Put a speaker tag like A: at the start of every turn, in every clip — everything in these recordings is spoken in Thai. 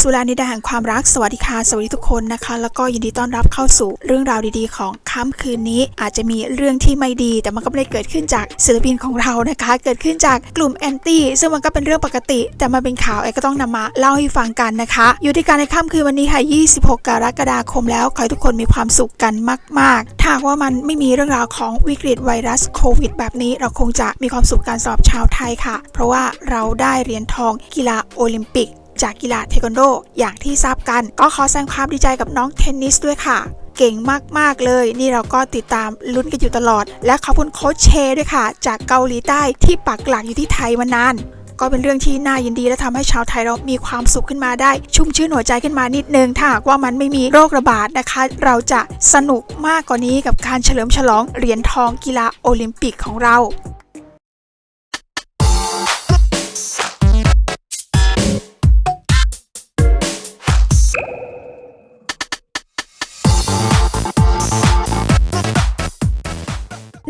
A: สุรานิดาแห่งความรักสวัสดีค่ะสวัสดีทุกคนนะคะ แล้วก็ยินดีต้อนรับเข้าสู่เรื่องราวดีๆ ของค่ำคืนนี้ อาจจะมีเรื่องที่ไม่ดี แต่มันก็ไม่ได้เกิดขึ้นจากศิลปินของเรานะคะ เกิดขึ้นจากกลุ่มแอนตี้ซึ่งมันก็เป็นเรื่องปกติ แต่มาเป็นข่าวไอ้ก็ต้องนำมาเล่าให้ฟังกันนะคะ อยู่ที่การในค่ำคืนวันนี้ค่ะ 26 กรกฎาคมแล้วขอให้ทุกคนมีความสุขกันมากๆถ้าว่ามันไม่มีเรื่องราวของวิกฤตไวรัสโควิด แบบนี้เราคงจะมีความสุขกันสำหรับชาวไทยค่ะ เพราะว่าเราได้เหรียญทองกีฬาโอลิมปิก จากกีฬาเทควันโด อย่างที่ทราบกัน ก็ขอแสดงความดีใจกับน้องเทนนิสด้วยค่ะ เก่งมาก ๆ เลย นี่เราก็ติดตามลุ้นกันอยู่ตลอด และขอบคุณโค้ชเชด้วยค่ะ จากเกาหลีใต้ที่ปักหลักอยู่ที่ไทยมานานก็เป็นเรื่องที่น่ายินดีและทำให้ชาวไทยเรามีความสุขขึ้นมาได้ ชุ่มชื่นหัวใจขึ้นมานิดนึง ถ้าหากว่ามันไม่มีโรคระบาดนะคะ เราจะสนุกมากกว่านี้กับการเฉลิมฉลองเหรียญทองกีฬาโอลิมปิกของเรา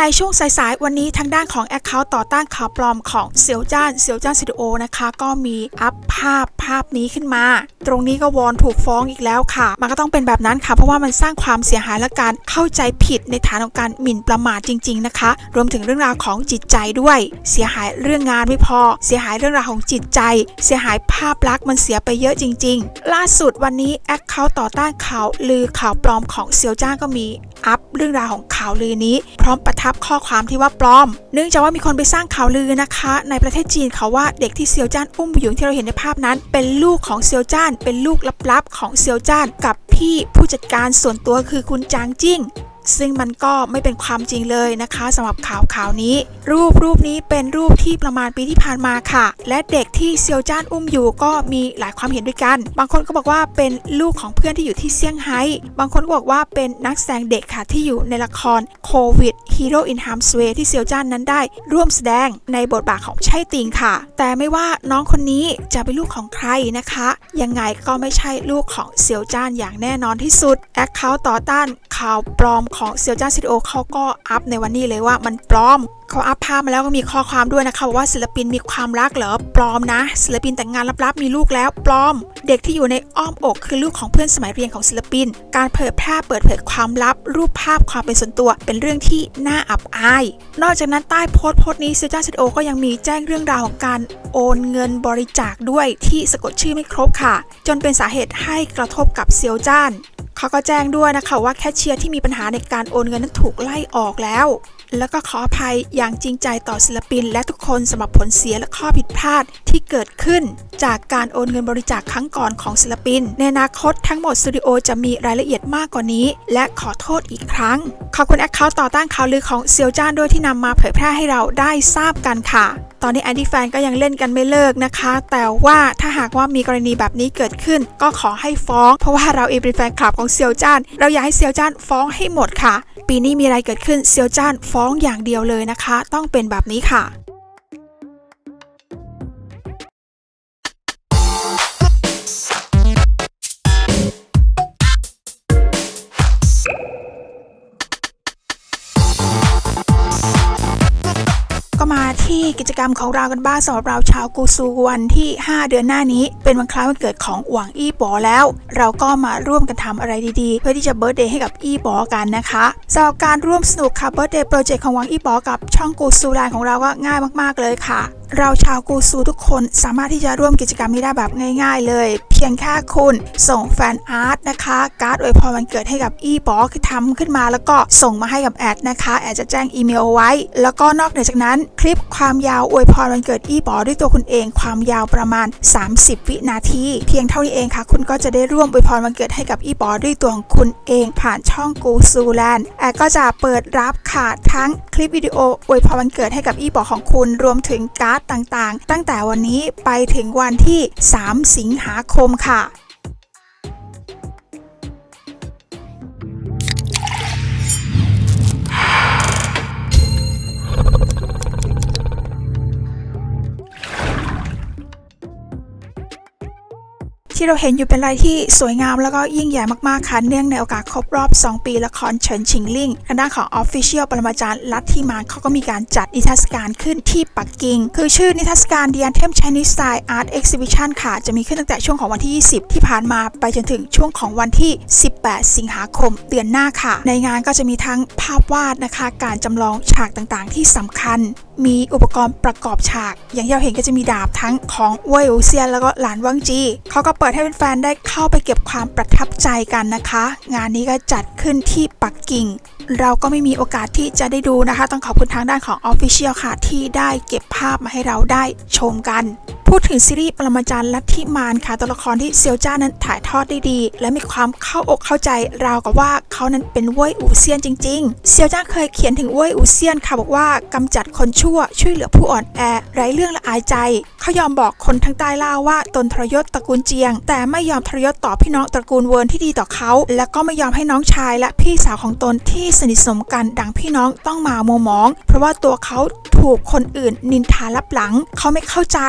A: ในช่วงสายๆ วันนี้ทางด้านของ Account ต่อต้านข่าวปลอมของเซียวจ้านเซียวจ้านสตูดิโอนะคะ ก็มีอัพภาพภาพนี้ขึ้นมา ตรงนี้ก็วอนถูกฟ้องอีกแล้วค่ะ มันก็ต้องเป็นแบบนั้นค่ะ เพราะว่ามันสร้างความเสียหายและการเข้าใจผิดในฐานของการหมิ่นประมาทจริง ๆนะคะ รวมถึงเรื่องราวของจิตใจด้วย เสียหายเรื่องงานไม่พอ เสียหายเรื่องราวของจิตใจ เสียหายภาพลักษณ์มันเสียไปเยอะจริง ๆ ล่าสุดวันนี้ Account ต่อต้านข่าวลือข่าวปลอมของเซียวจ้านก็มี อัพเรื่องราวของข่าวลือนี้ พร้อมประทับข้อความที่ว่าปลอม เนื่องจากว่ามีคนไปสร้างข่าวลือนะคะ ในประเทศจีนเขาว่าเด็กที่เซียวจ้านอุ้มอยู่ที่เราเห็นในภาพนั้น เป็นลูกของเซียวจ้าน เป็นลูกลับๆของเซียวจ้านกับพี่ผู้จัดการส่วนตัวคือคุณจางจิ้ง ซึ่งมันก็ไม่เป็นความจริงเลยนะคะสำหรับข่าวข่าวนี้ รูปรูปนี้เป็นรูปที่ประมาณปีที่ผ่านมาค่ะ และเด็กที่เซียวจ้านอุ้มอยู่ก็มีหลายความเห็นด้วยกัน บางคนก็บอกว่าเป็นลูกของเพื่อนที่อยู่ที่เซี่ยงไฮ้บางคนก็บอกว่าเป็นนักแสดงเด็กค่ะที่อยู่ในละครโควิด Hero in Harm's Way ที่เซียวจ้านนั้นได้ ร่วมแสดงในบทบาทของใช่ติงค่ะ แต่ไม่ว่าน้องคนนี้จะเป็นลูกของใครนะคะ ยังไงก็ไม่ใช่ลูกของเซียวจ้านอย่างแน่นอนที่สุดแอคเคาท์ต่อต้านข่าวปลอมของเซียวจ้านซิโอเขาก็อัพในวันนี้เลยว่ามันปลอมเขาอัพภาพมาแล้วก็มีข้อความด้วยนะคะบอกว่าศิลปินมีความรักเหรอปลอมนะ ศิลปินแต่งงานลับๆมีลูกแล้วปลอม เด็กที่อยู่ในอ้อมอกคือลูกของเพื่อนสมัยเรียนของศิลปิน การเผยแพร่เปิดเผยความลับ รูปภาพความเป็นส่วนตัวเป็นเรื่องที่น่าอับอาย นอกจากนั้นใต้โพสต์โพสต์นี้เซจ้าซิโอก็ยังมีแจ้งเรื่องราวของการโอนเงินบริจาคด้วยที่สะกดชื่อไม่ครบค่ะ จนเป็นสาเหตุให้กระทบกับเซียวจ้าน เขาก็แจ้งด้วยนะคะว่าแคชเชียร์ที่มีปัญหาในการโอนเงินนั้นถูกไล่ออกแล้ว แล้วก็ขออภัยอย่างจริงใจต่อศิลปิน และทุกคนสำหรับผลเสียและข้อผิดพลาดที่เกิดขึ้น จากการโอนเงินบริจาคครั้งก่อนของศิลปิน ในอนาคตทั้งหมดสตูดิโอจะมีรายละเอียดมากกว่านี้ และขอโทษอีกครั้ง ขอบคุณแอคเคาท์ต่อต้านข่าวลือของเซียวจ้านด้วยที่นำมาเผยแพร่ให้เราได้ทราบกันค่ะ ตอนนี้แอนดี้แฟนก็ยังเล่นกันไม่เลิกนะคะ แต่ว่าถ้าหากว่ามีกรณีแบบนี้เกิดขึ้น ก็ขอให้ฟ้อง เพราะว่าเราเองเป็นแฟนคลับของเซียวจ้าน เราอยากให้เซียวจ้านฟ้องให้หมดค่ะ ปีนี้มีอะไรเกิดขึ้นเซียวจ้านฟ้องอย่างเดียวเลยนะคะ ต้องเป็นแบบนี้ค่ะ ที่กิจกรรมของเรากันบ้างสำหรับเราชาวกูซูวันที่ 5 เดือนหน้านี้ เป็นวันคล้ายวันเกิดของหวังอี้ป๋อแล้ว เราก็มาร่วมกันทำอะไรดีๆ เพื่อที่จะเบิร์ดเดย์ให้กับอี้ป๋อกันนะคะสำหรับการร่วมสนุกค่ะเบิร์ดเดย์โปรเจกต์ของหวังอี้ป๋อกับช่องกูซูไลน์ของเราก็ง่ายมากๆเลยค่ะ เราชาวกูซูทุกคนสามารถที่จะร่วมกิจกรรมนี้ได้แบบง่ายๆเลย เพียงแค่คุณส่งแฟนอาร์ตนะคะ การ์ดอวยพรวันเกิดให้กับอีปอคือทำขึ้นมาแล้วก็ส่งมาให้กับแอดนะคะแอดจะแจ้งอีเมลเอาไว้ แล้วก็นอกเหนือจากนั้น คลิปความยาวอวยพรวันเกิดอีปอด้วยตัวคุณเองความยาวประมาณ 30 วินาที เพียงเท่านี้เองค่ะ คุณก็จะได้ร่วมอวยพรวันเกิดให้กับอีปอด้วยตัวของคุณเองผ่านช่องกูซูแลนด์แอดก็จะเปิดรับค่ะทั้งคลิปวิดีโออวยพรวันเกิดให้กับอีปอของคุณรวมถึงการ์ดต่างๆ ตั้งแต่วันนี้ไปถึงวันที่ 3 สิงหาคมค่ะ ที่เราเห็นอยู่เป็นอะไรที่สวยงามแล้วก็ยิ่งใหญ่มากๆค่ะเนื่องในโอกาสครบรอบ 2 ปีละครเฉินชิงลิงทางด้านของ Official ปรมาจารย์ลัทธิมานเขาก็มีการจัดนิทรรศการขึ้นที่ปักกิ่ง คือชื่อนิทรรศการ The Anthem Chinese Style Art Exhibition ค่ะ จะมีขึ้นตั้งแต่ช่วงของวันที่ 20 ที่ผ่านมาไปจนถึงช่วงของวันที่ 18 สิงหาคมเดือนหน้าค่ะ ในงานก็จะมีทั้งภาพวาดนะคะ การจำลองฉากต่างๆ ที่สำคัญ มีอุปกรณ์ประกอบฉาก อย่างที่เราเห็นก็จะมีดาบทั้งของเว่ยอูเซียนแล้วก็หลานวังจีเขาก็เปิดให้แฟนๆได้เข้าไปเก็บความประทับใจกันนะคะ งานนี้ก็จัดขึ้นที่ปักกิ่ง เราก็ไม่มีโอกาสที่จะได้ดูนะคะ ต้องขอบคุณทางด้านของ Official ค่ะที่ได้เก็บภาพมาให้เราได้ชมกันพูดถึงซีรีส์ปรมาจารย์ลัทธิมารค่ะตัวละครที่เซียวจ้านั้นถ่ายทอดได้ดี และมีความเข้าอกเข้าใจราวกับว่าเขานั้นเป็นเว่ยอูเซียนจริง ๆ เซียวจ้าเคยเขียนถึงเว่ยอูเซียนค่ะบอกว่ากำจัดคนชั่ชั่ว ช่วยเหลือผู้อ่อนแอ ไร้เรื่องละอายใจ เขายอมบอกคนทั้งใต้ล่าว่าตนทรยศตระกูลเจียง แต่ไม่ยอมทรยศต่อพี่น้องตระกูลเวิร์นที่ดีต่อเขา และก็ไม่ยอมให้น้องชายและพี่สาวของตนที่สนิทสนมกันดังพี่น้องต้องมาโมมอง เพราะว่าตัวเขาถูกคนอื่นนินทาลับหลัง เขาไม่เข้าใจ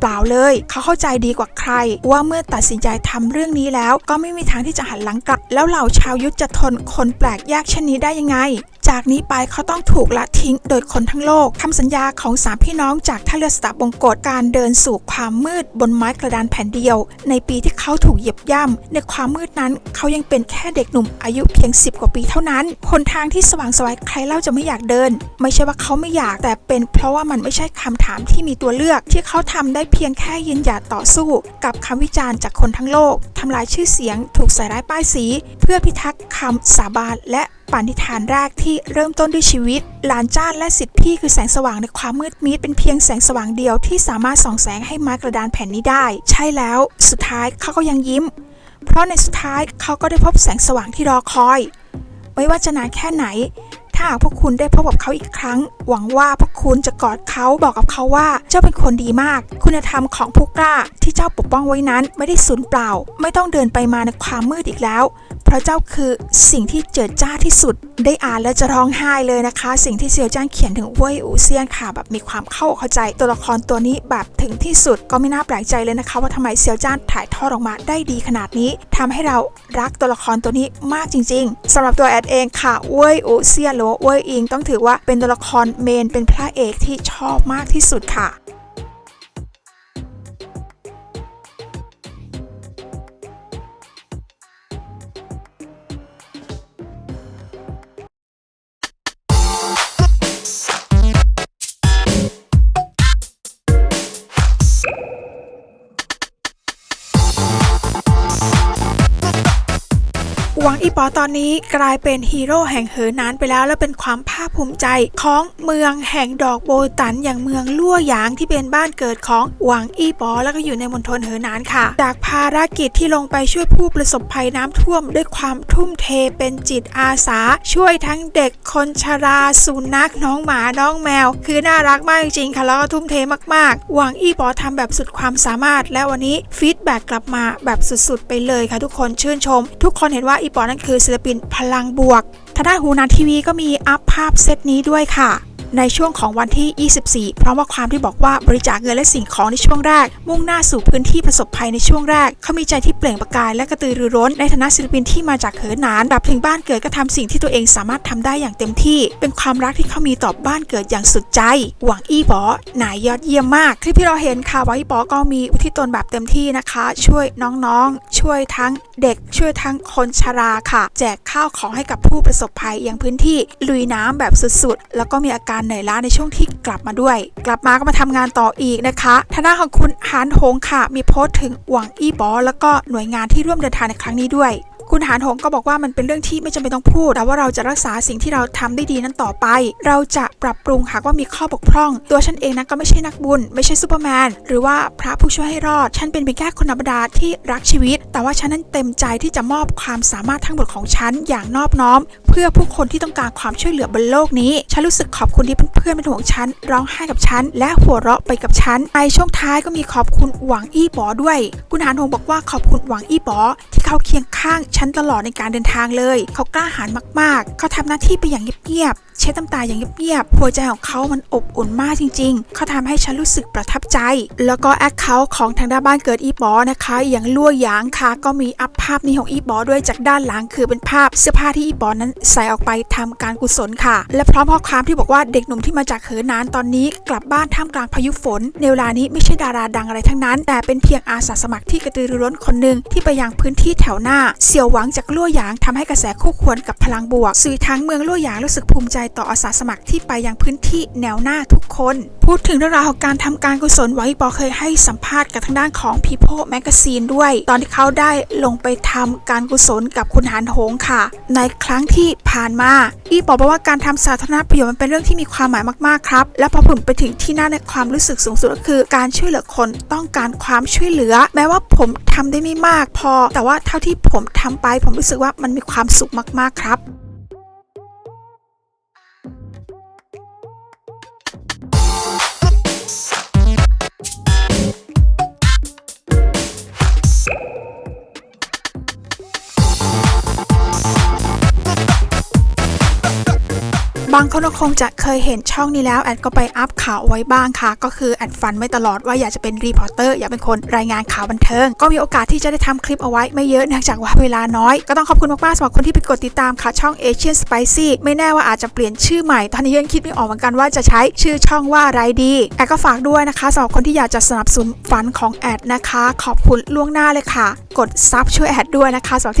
A: เปล่าเลย เขาเข้าใจดีกว่าใคร ว่าเมื่อตัดสินใจทำเรื่องนี้แล้ว ก็ไม่มีทางที่จะหันหลังกลับ แล้วเหล่าชาวยุทธจะทนคนแปลกแยกเช่นนี้ได้ยังไงจากนี้ไปเขาต้องถูกละทิ้งโดยคนทั้งโลกคำสัญญาของสามพี่น้องจากท่าเรือสตาบงกฎการเดินสู่ความมืดบนไม้กระดานแผ่นเดียว ในปีที่เขาถูกเหยียบย่ำในความมืดนั้นเขายังเป็นแค่เด็กหนุ่มอายุเพียง 10 กว่าปีเท่านั้นหนทางที่สว่างสวยใครเล่าจะไม่อยากเดิน ไม่ใช่ว่าเขาไม่อยากแต่เป็น เพราะว่ามันไม่ใช่คำถามที่มีตัวเลือก ที่เขาทำได้เพียงแค่ยืนหยัดต่อสู้ กับคำวิจารณ์จากคนทั้งโลกทำลายชื่อเสียง ถูกใส่ร้ายป้ายสี เพื่อพิทักษ์คำสาบานและ ปณิธานแรกที่เริ่มต้นด้วยชีวิต หลานจ้านและสิทธิพี่คือแสงสว่างในความมืดมิดเป็นเพียงแสงสว่างเดียวที่สามารถส่องแสงให้ไม้กระดานแผ่นนี้ได้ ใช่แล้ว สุดท้ายเขาก็ยังยิ้ม เพราะในสุดท้ายเขาก็ได้พบแสงสว่างที่รอคอย ไม่ว่าจะนานแค่ไหน ถ้าหากพวกคุณได้พบกับเขาอีกครั้ง หวังว่าพวกคุณจะกอดเขาบอกกับเขาว่า เจ้าเป็นคนดีมาก คุณธรรมของผู้กล้าที่เจ้าปกป้องไว้นั้นไม่ได้สูญเปล่า ไม่ต้องเดินไปมาในความมืดอีกแล้ว ราะเจ้าคือสิ่งที่เจิดจ้าที่สุดได้อ่านแล้วจะร้องไห้เลยนะคะ สิ่งที่เซียวจ้างเขียนถึงเว่ยอูเซียนค่ะ แบบมีความเข้าเข้าใจ ตัวละครตัวนี้แบบถึงที่สุดก็ไม่น่าแปลกใจเลยนะคะ ว่าทำไมเซียวจ้านถ่ายทอดออกมาได้ดีขนาดนี้ทำให้เรารักตัวละครตัวนี้มากจริง ๆสำหรับตัวแอดเองค่ะเว่ยอูเซียนหรือว่าเว่ยอิงต้องถือว่าเป็นตัวละครเมนเป็นพระเอกที่ชอบมากที่สุดค่ะ หวังอีป๋อตอนนี้กลายเป็นฮีโร่แห่งเหอหนานไปแล้ว และเป็นความภาคภูมิใจของเมืองแห่งดอกโบตันอย่างเมืองลั่วหยางที่เป็นบ้านเกิดของหวังอีป๋อแล้วก็อยู่ในมณฑลเหอหนานค่ะ จากภารกิจที่ลงไปช่วยผู้ประสบภัยน้ำท่วม ด้วยความทุ่มเทเป็นจิตอาสา ช่วยทั้งเด็กคนชราสุนัขน้องหมาน้องแมว คือน่ารักมากจริงๆค่ะแล้วก็ทุ่มเทมากๆ หวังอีป๋อทำแบบสุดความสามารถ และวันนี้ฟีดแบ็กกลับมาแบบสุดๆ ไปเลยค่ะทุกคนชื่นชม ทุกคนเห็นว่าอีปอนั่นคือศิลปินพลังบวกทางด้านหูนานทีวีก็มีอัพภาพเซตนี้ด้วยค่ะ ในช่วงของวันที่ 24เพราะว่าความที่บอกว่าบริจาคเงินและสิ่งของในช่วงแรก มุ่งหน้าสู่พื้นที่ประสบภัยในช่วงแรก เขามีใจที่เปล่งประกายและกระตือรือร้น ในฐานะศิลปินที่มาจากเหินหนานกลับถึงบ้านเกิดก็ทำสิ่งที่ตัวเองสามารถทำได้อย่างเต็มที่ เป็นความรักที่เขามีต่อบ้านเกิดอย่างสุดใจ หวังอี้บอนายยอดเยี่ยมมากคลิปที่เราเห็นค่ะหวังอี้บอก็มีอุทิศตนแบบเต็มที่นะคะ ช่วยน้องๆ ช่วยทั้งเด็กช่วยทั้งคนชราค่ะ แจกข้าวของให้กับผู้ประสบภัยยังพื้นที่ลุยน้ำแบบสุดๆ แล้วก็มีอาการเหนื่อยล้าในช่วงที่กลับมาด้วย กลับมาก็มาทำงานต่ออีกนะคะทางด้านของคุณหานหงค่ะ มีโพสต์ถึงหวังอี้บอแล้วก็หน่วยงานที่ร่วมเดินทางในครั้งนี้ด้วยคุณหานหงก็บอกว่ามันเป็นเรื่องที่ไม่จำเป็นต้องพูด แต่ว่าเราจะรักษาสิ่งที่เราทำได้ดีนั้นต่อไป เราจะปรับปรุงหากว่ามีข้อบกพร่อง ตัวฉันเองนั้นก็ไม่ใช่นักบุญ ไม่ใช่ซูเปอร์แมน หรือว่าพระผู้ช่วยให้รอด ฉันเป็นเพียงแค่คนธรรมดาที่รักชีวิต แต่ว่าฉันนั้นเต็มใจที่จะมอบความสามารถทั้งหมดของฉันอย่างนอบน้อม เพื่อผู้คนที่ต้องการความช่วยเหลือบนโลกนี้ ฉันรู้สึกขอบคุณที่เพื่อนๆเป็นห่วงฉัน ร้องไห้กับฉัน และหัวเราะไปกับฉันในช่วงท้ายก็มีขอบคุณหวังอี้ป๋อด้วย คุณหานหงบอกว่าขอบคุณหวังอี้ป๋อที่เขาเคียงข้างฉันตลอดในการเดินทางเลย เขากล้าหาญมาก ๆ เขาทำหน้าที่ไปอย่างเงียบๆเช็ดน้ำตาอย่างเงียบๆหัวใจของเขามันอบอุ่นมากจริง ๆ เขาทำให้ฉันรู้สึกประทับใจ แล้วก็แอคเคาท์ของทางด้านบ้านเกิดอีบอนะคะ อย่างลั่วหยางค่ะ ก็มีอัพภาพนี้ของอีบอด้วยจากด้านหลังคือเป็นภาพเสื้อผ้าที่อีบอนั้นใส่ออกไปทำการกุศลค่ะ และพร้อมข้อความที่บอกว่าเด็กหนุ่มที่มาจากเหินนานตอนนี้ กลับบ้านท่ามกลางพายุฝน ในเวลานี้ไม่ใช่ดาราดังอะไรทั้งนั้น แต่เป็นเพียงอาสาสมัครที่กระตือรือร้นคนหนึ่งที่ไปยังพื้นที่แถวหน้า เสี่ยวหวังจากลั่วหยางทำให้กระแสคู่ควรกับพลังบวก สื่อทั้งเมืองลั่วหยางรู้สึกภูมิใจต่ออาสาสมัครที่ไปยังพื้นที่แนวหน้าทุกคน พูดถึงเรื่องราวของการทำการกุศลหวังอีปอเคยให้สัมภาษณ์กับทางด้านของ People Magazine ด้วย ตอนที่เขาได้ลงไปทำการกุศลกับคุณหานโหงค่ะ ในครั้งที่ผ่านมาอีปอบอกว่าการทำสาธารณประโยชน์มันเป็นเรื่องที่มีความหมายมากๆครับ และพอผมไปถึงที่นั่นในความรู้สึกสูงสุดก็คือ การช่วยเหลือคนต้องการความช่วยเหลือ แม้ว่าผมทำได้ไม่มากพอ แต่ว่าเท่าที่ผมทำไป ผมรู้สึกว่ามันมีความสุขมากๆครับางคนคงจะเคยเห็นช่องนี้แล้วแอดก็ไปอัพข่าวไว้บ้างค่ะ ก็คือแอดฝันไม่ตลอดว่าอยากจะเป็นรีพอร์เตอร์อยากเป็นคนรายงานข่าวบันเทิง ก็มีโอกาสที่จะได้ทำคลิปเอาไว้ไม่เยอะเนื่องจากว่าเวลาน้อย ก็ต้องขอบคุณมากๆสำหรับคนที่ไปกดติดตามค่ะช่อง Asian Spicy ไม่แน่ว่าอาจจะเปลี่ยนชื่อใหม่ ตอนนี้ยังคิดไม่ออกเหมือนกันว่าจะใช้ชื่อช่องว่าอะไรดีแอดก็ฝากด้วยนะคะสำหรับคนที่อยากจะสนับสนุนฝันของแอดนะคะ ขอบคุณล่วงหน้าเลยค่ะ กดซับช่วยแอดด้วยนะคะสำหรับที่